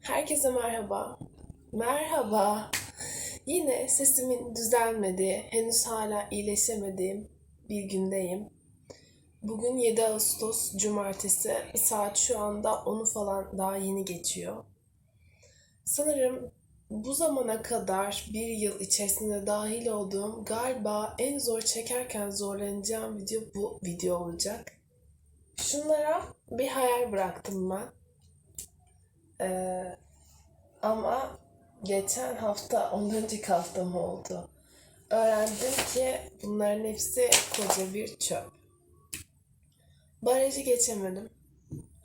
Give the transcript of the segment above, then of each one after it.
Herkese merhaba. Merhaba. Yine sesimin düzelmediği, henüz hala iyileşemediğim bir gündeyim. Bugün 7 Ağustos Cumartesi. Saat şu anda 10'u falan daha yeni geçiyor. Sanırım bu zamana kadar bir yıl içerisinde dahil olduğum galiba en zor çekerken zorlanacağım video bu video olacak. Şunlara bir hayal bıraktım ben. Ee, ama geçen hafta, ondan önceki hafta mı oldu? Öğrendim ki bunların hepsi koca bir çöp. Barajı geçemedim.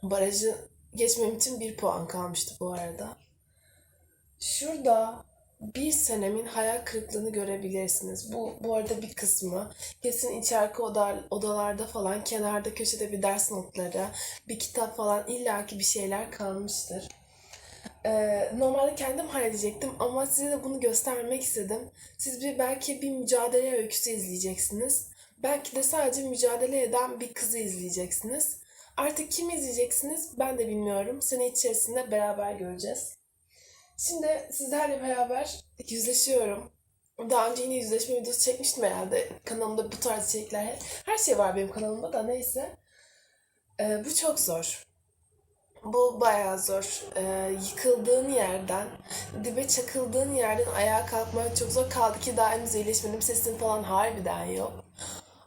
Barajı geçmem için bir puan kalmıştı bu arada. Şurada bir senemin hayal kırıklığını görebilirsiniz. Bu, bu arada bir kısmı. Kesin içeriki oda, odalarda falan kenarda köşede bir ders notları, bir kitap falan illaki bir şeyler kalmıştır. Ee, normalde kendim halledecektim ama size de bunu göstermek istedim. Siz bir belki bir mücadele öyküsü izleyeceksiniz. Belki de sadece mücadele eden bir kızı izleyeceksiniz. Artık kim izleyeceksiniz ben de bilmiyorum. Sene içerisinde beraber göreceğiz. Şimdi sizlerle beraber yüzleşiyorum. Daha önce yine yüzleşme videosu çekmiştim herhalde. Kanalımda bu tarz içerikler, her şey var benim kanalımda da neyse. Ee, bu çok zor. Bu bayağı zor. Ee, yıkıldığın yerden, dibe çakıldığın yerden ayağa kalkmak çok zor. Kaldı ki daha henüz iyileşmedim. Sesim falan harbiden yok.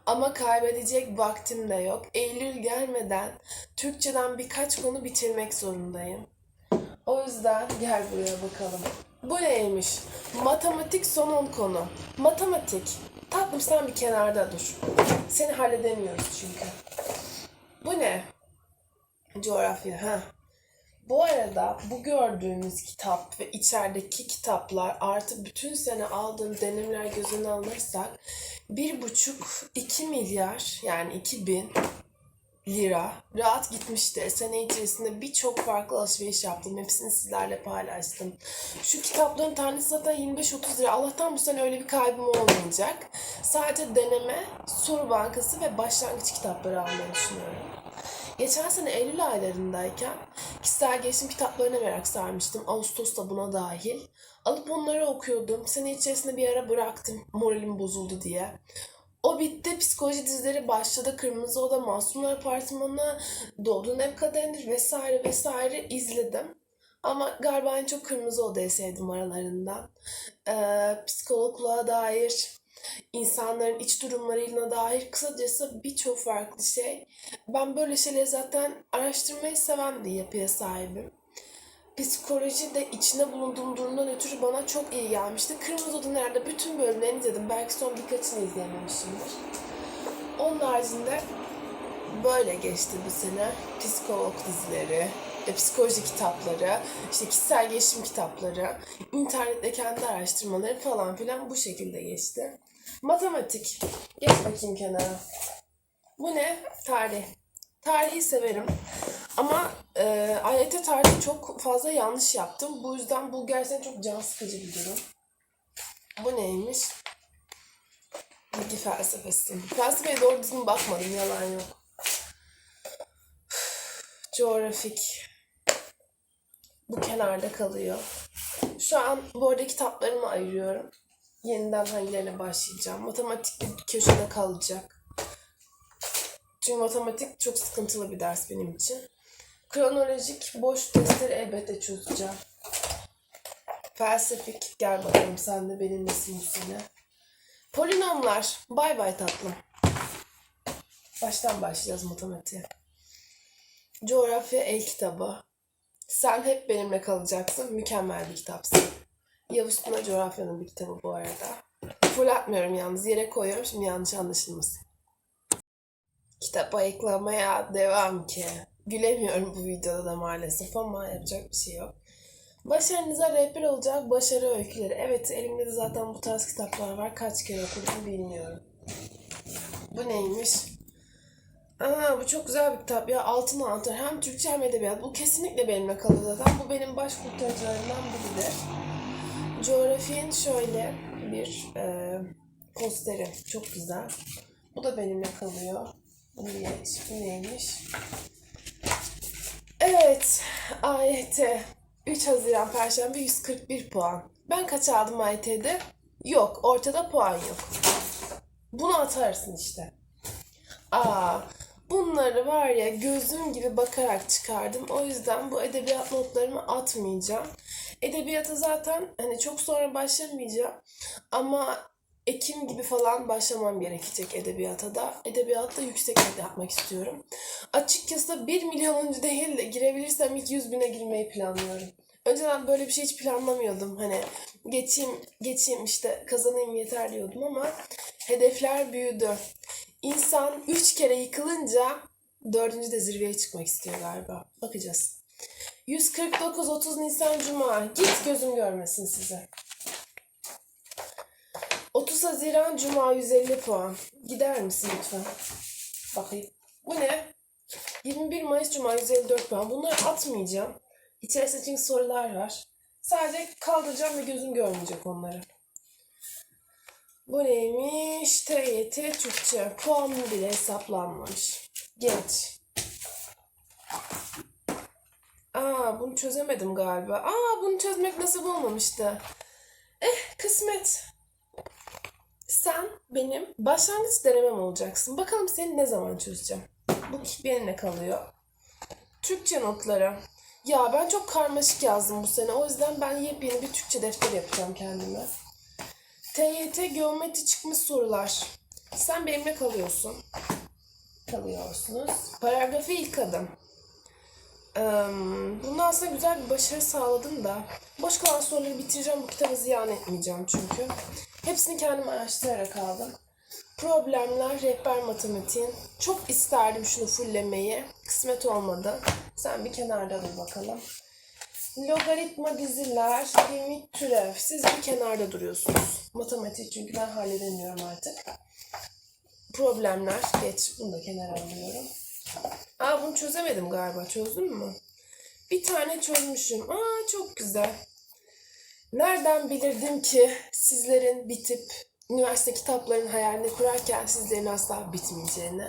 Ama kaybedecek vaktim de yok. Eylül gelmeden Türkçeden birkaç konu bitirmek zorundayım. O yüzden gel buraya bakalım. Bu neymiş? Matematik son 10 konu. Matematik. Tatlım sen bir kenarda dur. Seni halledemiyoruz çünkü. Bu ne? Coğrafya. Ha. Bu arada bu gördüğünüz kitap ve içerideki kitaplar artı bütün sene aldığım denemler göz önüne alırsak bir buçuk iki milyar yani 2000 lira rahat gitmiştir. Sene içerisinde birçok farklı alışveriş yaptım. Hepsini sizlerle paylaştım. Şu kitapların tanesi zaten 25-30 lira. Allah'tan bu sene öyle bir kaybım olmayacak. Sadece deneme, soru bankası ve başlangıç kitapları almayı düşünüyorum. Geçen sene Eylül aylarındayken kişisel gelişim kitaplarına merak sarmıştım. Ağustos da buna dahil. Alıp onları okuyordum. Sene içerisinde bir ara bıraktım. Moralim bozuldu diye. O bitti. Psikoloji dizileri başladı. Kırmızı Oda, Masumlar Apartmanı, Doğduğun Ev Kaderiniz vesaire vesaire izledim. Ama galiba en çok Kırmızı Oda'yı sevdim aralarından. Ee, psikologluğa dair, insanların iç durumlarına dair kısacası birçok farklı şey. Ben böyle şeyleri zaten araştırmayı seven bir yapıya sahibim. Psikoloji de içinde bulunduğum durumdan ötürü bana çok iyi gelmişti. Kırmızı Oda nerede bütün bölümlerini izledim. Belki son birkaçını izleyememişimdir. Onun haricinde böyle geçti bu sene. Psikolog dizileri, e, psikoloji kitapları, işte kişisel gelişim kitapları, internette kendi araştırmaları falan filan bu şekilde geçti. Matematik. Geç bakayım kenara. Bu ne? Tarih. Tarihi severim. Ama e, AYT tarihi çok fazla yanlış yaptım. Bu yüzden bu gerçekten çok can sıkıcı bir durum. Bu neymiş? Bilgi felsefesi. Felsefeye doğru düzgün bakmadım, yalan yok. Coğrafik. Bu kenarda kalıyor. Şu an bu arada kitaplarımı ayırıyorum. Yeniden hangilerine başlayacağım. Matematik bir köşede kalacak. Çünkü matematik çok sıkıntılı bir ders benim için. Kronolojik boş testleri elbette çözeceğim. Felsefik gel bakalım sen de benimlesin bu sene. Polinomlar. Bay bay tatlım. Baştan başlayacağız matematiğe. Coğrafya el kitabı. Sen hep benimle kalacaksın. Mükemmel bir kitapsın. Yavuz Tuna coğrafyanın bir kitabı bu arada. Full atmıyorum yalnız. Yere koyuyorum. Şimdi yanlış anlaşılmasın. Kitap ayıklamaya devam ki. Gülemiyorum bu videoda da maalesef ama yapacak bir şey yok. Başarınıza rehber olacak başarı öyküleri. Evet elimde de zaten bu tarz kitaplar var. Kaç kere okudum bilmiyorum. Bu neymiş? Aa, bu çok güzel bir kitap ya. Altın anahtar. Hem Türkçe hem edebiyat. Bu kesinlikle benimle kalır zaten. Bu benim baş kurtarıcılarımdan biridir. Coğrafyanın şöyle bir e, posteri. Çok güzel. Bu da benimle kalıyor. Bunu geç. Bu neymiş? Evet. AYT. 3 Haziran Perşembe 141 puan. Ben kaç aldım AYT'de? Yok. Ortada puan yok. Bunu atarsın işte. Aa, bunları var ya gözüm gibi bakarak çıkardım. O yüzden bu edebiyat notlarımı atmayacağım. Edebiyata zaten hani çok sonra başlamayacağım. Ama Ekim gibi falan başlamam gerekecek edebiyata da. Edebiyatta yüksek not yapmak istiyorum. Açıkçası 1 milyon önce değil de girebilirsem ilk 100 bine girmeyi planlıyorum. Önceden böyle bir şey hiç planlamıyordum. Hani geçeyim, geçeyim işte kazanayım yeter diyordum ama hedefler büyüdü. İnsan 3 kere yıkılınca dördüncü de zirveye çıkmak istiyor galiba. Bakacağız. 149 30 Nisan Cuma. Git gözüm görmesin size. 30 Haziran Cuma 150 puan. Gider misin lütfen? Bakayım. Bu ne? 21 Mayıs Cuma 154 puan. Bunları atmayacağım. İçerisinde çünkü sorular var. Sadece kaldıracağım ve gözüm görmeyecek onları. Bu neymiş? TYT Türkçe. Puan bile hesaplanmamış. Geç. Aa bunu çözemedim galiba. Aa bunu çözmek nasip olmamıştı. Eh kısmet. Sen benim başlangıç denemem olacaksın. Bakalım seni ne zaman çözeceğim. Bu benimle kalıyor. Türkçe notları. Ya ben çok karmaşık yazdım bu sene. O yüzden ben yepyeni bir Türkçe defter yapacağım kendime. TYT geometri çıkmış sorular. Sen benimle kalıyorsun. Kalıyorsunuz. Paragrafı ilk adım. Eee, Bunda aslında güzel bir başarı sağladım da boş kalan soruları bitireceğim. Bu kitabı ziyan etmeyeceğim çünkü. Hepsini kendim araştırarak aldım. Problemler, rehber matematiğin. Çok isterdim şunu fulllemeyi. Kısmet olmadı. Sen bir kenarda dur bakalım. Logaritma diziler, limit türev. Siz bir kenarda duruyorsunuz. Matematik çünkü ben halledemiyorum artık. Problemler, geç. Bunu da kenara alıyorum. Aa bunu çözemedim galiba. Çözdün mü? Bir tane çözmüşüm. Aa çok güzel. Nereden bilirdim ki sizlerin bitip üniversite kitaplarının hayalini kurarken sizlerin asla bitmeyeceğini.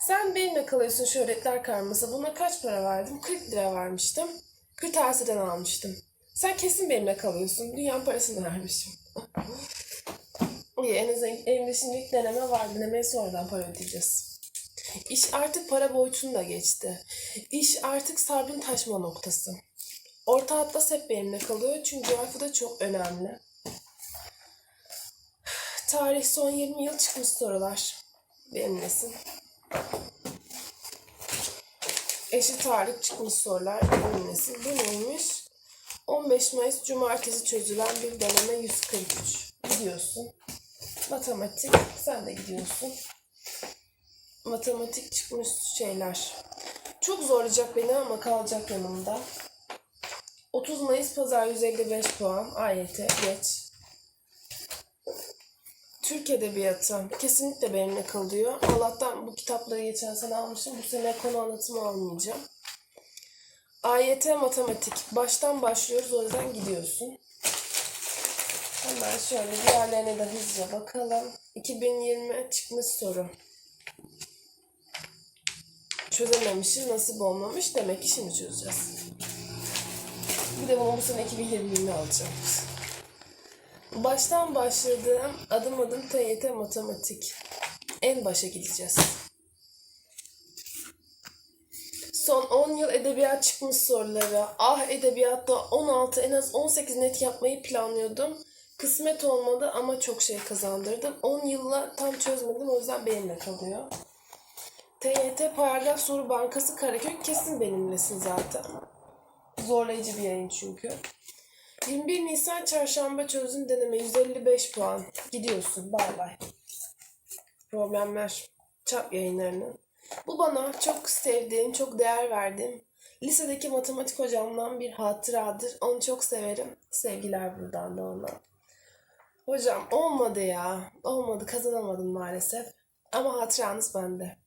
Sen benimle kalıyorsun şu öğretler karması. Buna kaç para verdim? 40 lira vermiştim. Kırtasiye'den almıştım. Sen kesin benimle kalıyorsun. Dünyanın parasını vermişim. İyi en azından elimde şimdilik deneme var. Denemeye sonradan para ödeyeceğiz. İş artık para boyutunu da geçti. İş artık sabrın taşma noktası. Orta Atlas hep benimle kalıyor çünkü coğrafyada çok önemli. Tarih son 20 yıl çıkmış sorular. Benimlesin. Eşit ağırlık çıkmış sorular. Benimlesin. Bu neymiş? 15 Mayıs Cumartesi çözülen bir deneme 143. Gidiyorsun. Matematik. Sen de gidiyorsun. Matematik çıkmış şeyler. Çok zorlayacak beni ama kalacak yanımda. 30 Mayıs Pazar 155 puan. AYT geç. Türk Edebiyatı kesinlikle benimle kalıyor. Allah'tan bu kitapları geçen sene almışım. Bu sene konu anlatımı almayacağım. AYT Matematik. Baştan başlıyoruz o yüzden gidiyorsun. Hemen şöyle diğerlerine de hızlıca bakalım. 2020 çıkmış soru. Çözememişiz, nasip olmamış. Demek ki şimdi çözeceğiz. Bir de bunu bu sene 2020'de alacağım. Baştan başladığım adım adım TYT matematik. En başa gideceğiz. Son 10 yıl edebiyat çıkmış soruları. Ah edebiyatta 16 en az 18 net yapmayı planlıyordum. Kısmet olmadı ama çok şey kazandırdım. 10 yılla tam çözmedim o yüzden benimle kalıyor. TYT paragraf soru bankası Karaköy kesin benimlesin zaten. Zorlayıcı bir yayın çünkü. 21 Nisan çarşamba çözüm deneme 155 puan. Gidiyorsun. Bay bay. Problemler. Çap yayınlarının. Bu bana çok sevdiğim, çok değer verdiğim lisedeki matematik hocamdan bir hatıradır. Onu çok severim. Sevgiler buradan da ona. Hocam olmadı ya. Olmadı. Kazanamadım maalesef. Ama hatıranız bende.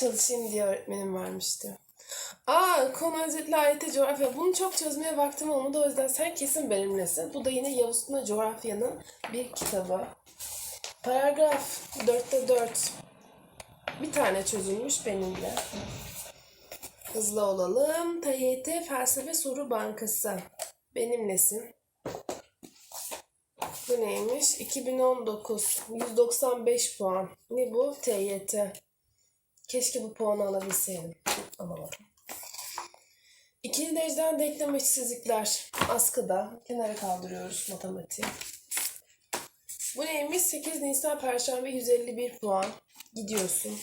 Çalışayım diye öğretmenim vermişti. Aa konu özetli ayette coğrafya. Bunu çok çözmeye vaktim olmadı o yüzden sen kesin benimlesin. Bu da yine Yavuz Tuna Coğrafya'nın bir kitabı. Paragraf 4'te 4. Bir tane çözülmüş benimle. Hızlı olalım. TYT Felsefe Soru Bankası. Benimlesin. Bu neymiş? 2019. 195 puan. Ne bu? TYT. Keşke bu puanı alabilseydim. Alamadım. İkinci dereceden denklem eşitsizlikler. Askıda. Kenara kaldırıyoruz matematiği. Bu neymiş? 8 Nisan Perşembe 151 puan. Gidiyorsun.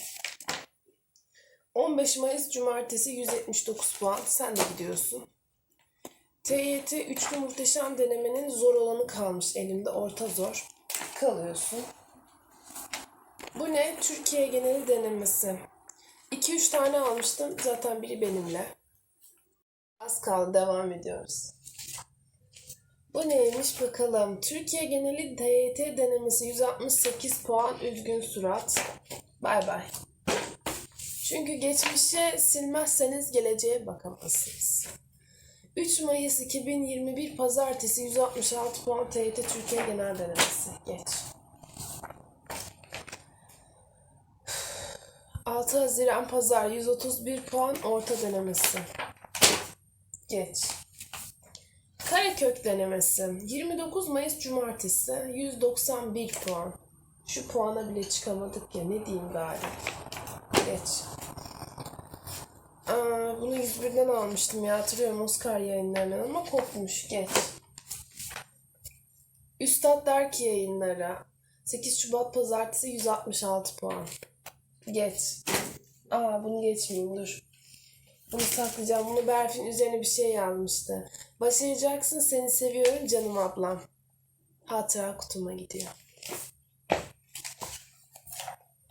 15 Mayıs Cumartesi 179 puan. Sen de gidiyorsun. TYT üçlü muhteşem denemenin zor olanı kalmış elimde. Orta zor. Kalıyorsun. Bu ne? Türkiye geneli denemesi. 2-3 tane almıştım. Zaten biri benimle. Az kaldı. Devam ediyoruz. Bu neymiş bakalım. Türkiye geneli TYT denemesi 168 puan. Üzgün surat. Bay bay. Çünkü geçmişe silmezseniz geleceğe bakamazsınız. 3 Mayıs 2021 Pazartesi 166 puan TYT Türkiye Genel Denemesi. Geç. 6 Haziran Pazar 131 puan orta denemesi. Geç. Karekök denemesi 29 Mayıs Cumartesi 191 puan. Şu puana bile çıkamadık ya ne diyeyim gari. Geç. Aa, bunu 101'den almıştım ya hatırlıyorum Oscar yayınlarından ama kopmuş geç. Üstad der ki yayınlara 8 Şubat Pazartesi 166 puan. Geç. Aa bunu geçmeyeyim dur. Bunu saklayacağım. Bunu Berfin üzerine bir şey yazmıştı. Başaracaksın seni seviyorum canım ablam. Hatıra kutuma gidiyor.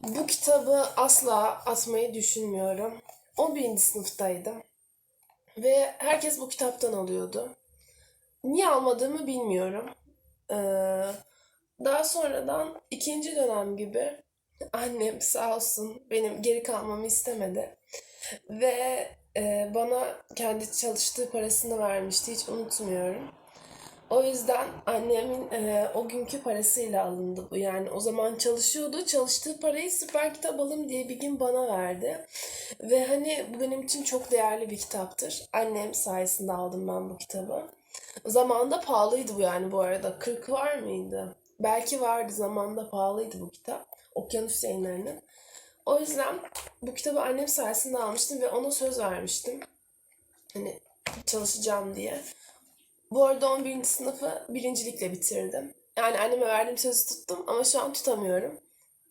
Bu kitabı asla atmayı düşünmüyorum. 11. sınıftaydım. Ve herkes bu kitaptan alıyordu. Niye almadığımı bilmiyorum. Ee, daha sonradan ikinci dönem gibi annem sağ olsun benim geri kalmamı istemedi. Ve e, bana kendi çalıştığı parasını vermişti. Hiç unutmuyorum. O yüzden annemin e, o günkü parasıyla alındı bu. Yani o zaman çalışıyordu. Çalıştığı parayı süper kitap alım diye bir gün bana verdi. Ve hani bu benim için çok değerli bir kitaptır. Annem sayesinde aldım ben bu kitabı. Zamanında pahalıydı bu yani bu arada. 40 var mıydı? Belki vardı zamanında pahalıydı bu kitap. Okyanus yayınlarının. O yüzden bu kitabı annem sayesinde almıştım ve ona söz vermiştim. Hani çalışacağım diye. Bu arada 11. sınıfı birincilikle bitirdim. Yani anneme verdiğim sözü tuttum ama şu an tutamıyorum.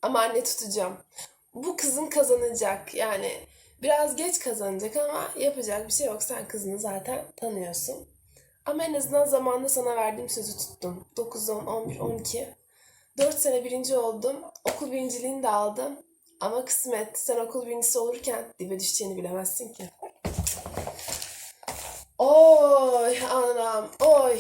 Ama anne tutacağım. Bu kızın kazanacak. Yani biraz geç kazanacak ama yapacak bir şey yok. Sen kızını zaten tanıyorsun. Ama en azından zamanında sana verdiğim sözü tuttum. 9, 10, 11, 12. 4 sene birinci oldum. Okul birinciliğini de aldım. Ama kısmet sen okul birincisi olurken dibe düşeceğini bilemezsin ki. Oy anam oy.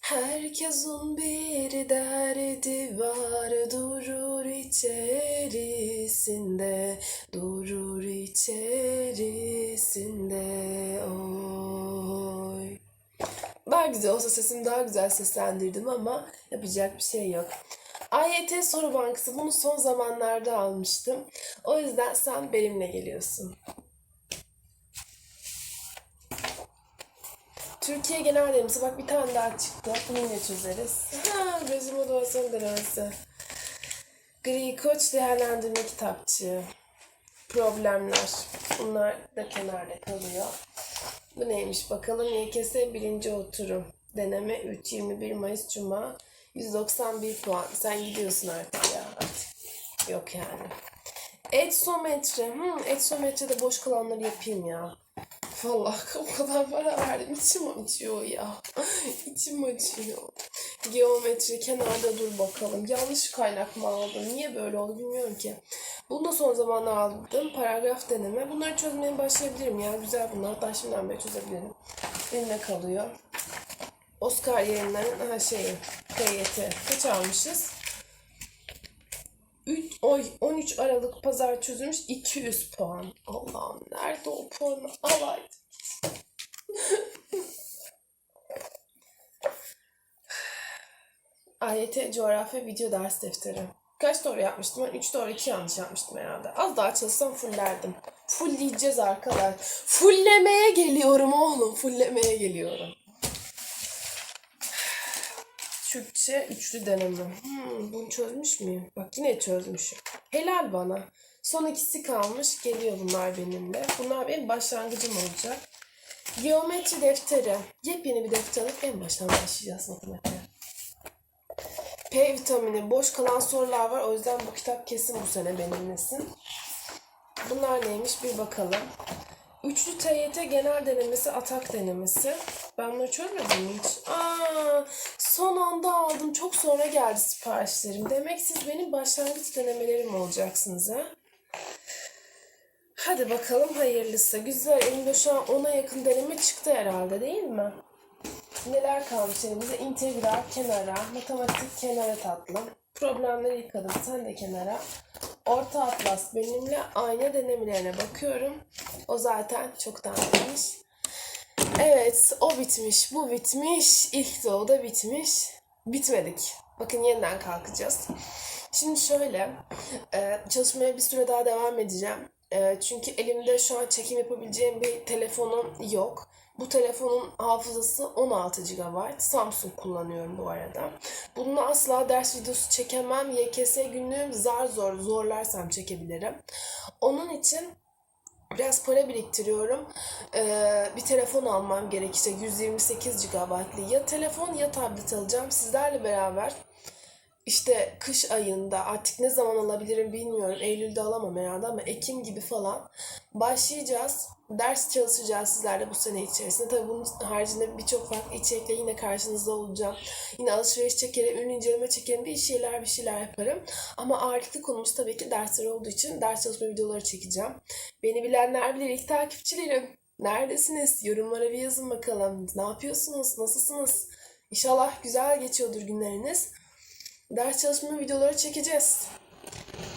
Herkesin bir derdi var durur içerisinde durur içerisinde oy. Daha güzel olsa sesim daha güzel seslendirdim ama yapacak bir şey yok. AYT soru bankası bunu son zamanlarda almıştım. O yüzden sen benimle geliyorsun. Türkiye genel denemesi. Bak bir tane daha çıktı. Bunu çözeriz. Ha, gözüm odasyon denemesi. Gri Koç değerlendirme kitapçığı. Problemler. Bunlar da kenarda kalıyor. Bu neymiş bakalım. YKS birinci oturum. Deneme 3. 21 Mayıs Cuma. 191 puan. Sen gidiyorsun artık ya. Yok yani. Etsometre. Hmm, etsometrede boş kalanları yapayım ya. Vallahi o kadar para verdim. İçim acıyor ya. İçim acıyor. Geometri kenarda dur bakalım. Yanlış kaynak mı aldım? Niye böyle oldu bilmiyorum ki. Bunu da son zamanlarda aldım. Paragraf deneme. Bunları çözmeye başlayabilirim ya. Güzel bunlar. Hatta şimdiden beri çözebilirim. Elimde kalıyor. Oscar yayınlarının her şeyi. TYT. Kaç almışız? 3, oy, 13 Aralık pazar çözülmüş 200 puan. Allah'ım nerede o puanı alaydım. AYT coğrafya video ders defteri. Kaç doğru yapmıştım ben? 3 doğru 2 yanlış yapmıştım herhalde. Az daha çalışsam fullerdim. Fullleyeceğiz arkadaş. Fullemeye geliyorum oğlum. Fullemeye geliyorum. Türkçe üçlü deneme. Hmm, bunu çözmüş müyüm? Bak yine çözmüşüm. Helal bana. Son ikisi kalmış. Geliyor bunlar benimle. Bunlar benim başlangıcım olacak. Geometri defteri. Yepyeni bir defter alıp en baştan başlayacağız matematiğe. P vitamini. Boş kalan sorular var. O yüzden bu kitap kesin bu sene benimlesin. Bunlar neymiş bir bakalım. Üçlü TYT genel denemesi, atak denemesi. Ben bunları çözmedim hiç? Aa, son anda aldım. Çok sonra geldi siparişlerim. Demek siz benim başlangıç denemelerim olacaksınız ha? Hadi bakalım hayırlısı. Güzel. Elimde şu an 10'a yakın deneme çıktı herhalde değil mi? Neler kalmış elimizde? İntegral kenara, matematik kenara tatlım. Problemleri yıkadım. Sen de kenara. Orta Atlas benimle ayna denemelerine bakıyorum. O zaten çoktan bitmiş. Evet, o bitmiş, bu bitmiş, ilk doğuda bitmiş. Bitmedik. Bakın yeniden kalkacağız. Şimdi şöyle, e, çalışmaya bir süre daha devam edeceğim. E, çünkü elimde şu an çekim yapabileceğim bir telefonum yok. Bu telefonun hafızası 16 GB. Samsung kullanıyorum bu arada. Bununla asla ders videosu çekemem. YKS günlüğüm zar zor zorlarsam çekebilirim. Onun için biraz para biriktiriyorum. Ee, bir telefon almam gerekecek. 128 GB'lı ya telefon ya tablet alacağım. Sizlerle beraber işte kış ayında artık ne zaman alabilirim bilmiyorum. Eylül'de alamam herhalde ama Ekim gibi falan başlayacağız. Ders çalışacağız sizlerle bu sene içerisinde. Tabii bunun haricinde birçok farklı içerikle yine karşınızda olacağım. Yine alışveriş çekerim, ürün inceleme çekerim, bir şeyler bir şeyler yaparım. Ama ağırlıklı konumuz tabii ki dersler olduğu için ders çalışma videoları çekeceğim. Beni bilenler bilir ilk takipçilerim. Neredesiniz? Yorumlara bir yazın bakalım. Ne yapıyorsunuz? Nasılsınız? İnşallah güzel geçiyordur günleriniz ders çalışma videoları çekeceğiz.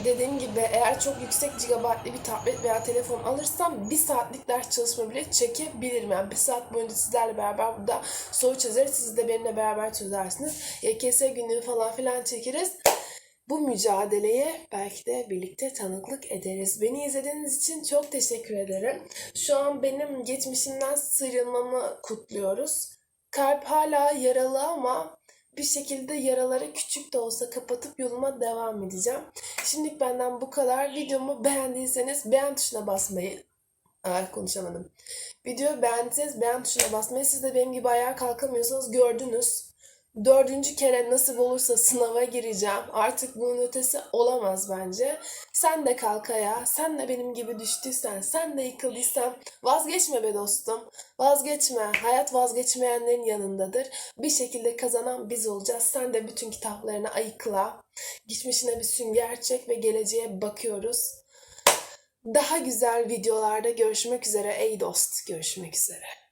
Dediğim gibi eğer çok yüksek gigabaytlı bir tablet veya telefon alırsam bir saatlik ders çalışma bile çekebilirim. Yani bir saat boyunca sizlerle beraber burada soru çözeriz. Siz de benimle beraber çözersiniz. YKS günlüğü falan filan çekeriz. Bu mücadeleye belki de birlikte tanıklık ederiz. Beni izlediğiniz için çok teşekkür ederim. Şu an benim geçmişimden sıyrılmamı kutluyoruz. Kalp hala yaralı ama bir şekilde yaraları küçük de olsa kapatıp yoluma devam edeceğim. Şimdilik benden bu kadar. Videomu beğendiyseniz beğen tuşuna basmayı Ay konuşamadım. Videoyu beğendiyseniz beğen tuşuna basmayı. Siz de benim gibi ayağa kalkamıyorsanız gördünüz. Dördüncü kere nasip olursa sınava gireceğim. Artık bunun ötesi olamaz bence. Sen de kalk ayağa. Sen de benim gibi düştüysen, sen de yıkıldıysan vazgeçme be dostum. Vazgeçme. Hayat vazgeçmeyenlerin yanındadır. Bir şekilde kazanan biz olacağız. Sen de bütün kitaplarını ayıkla. Geçmişine bir sünger çek ve geleceğe bakıyoruz. Daha güzel videolarda görüşmek üzere ey dost. Görüşmek üzere.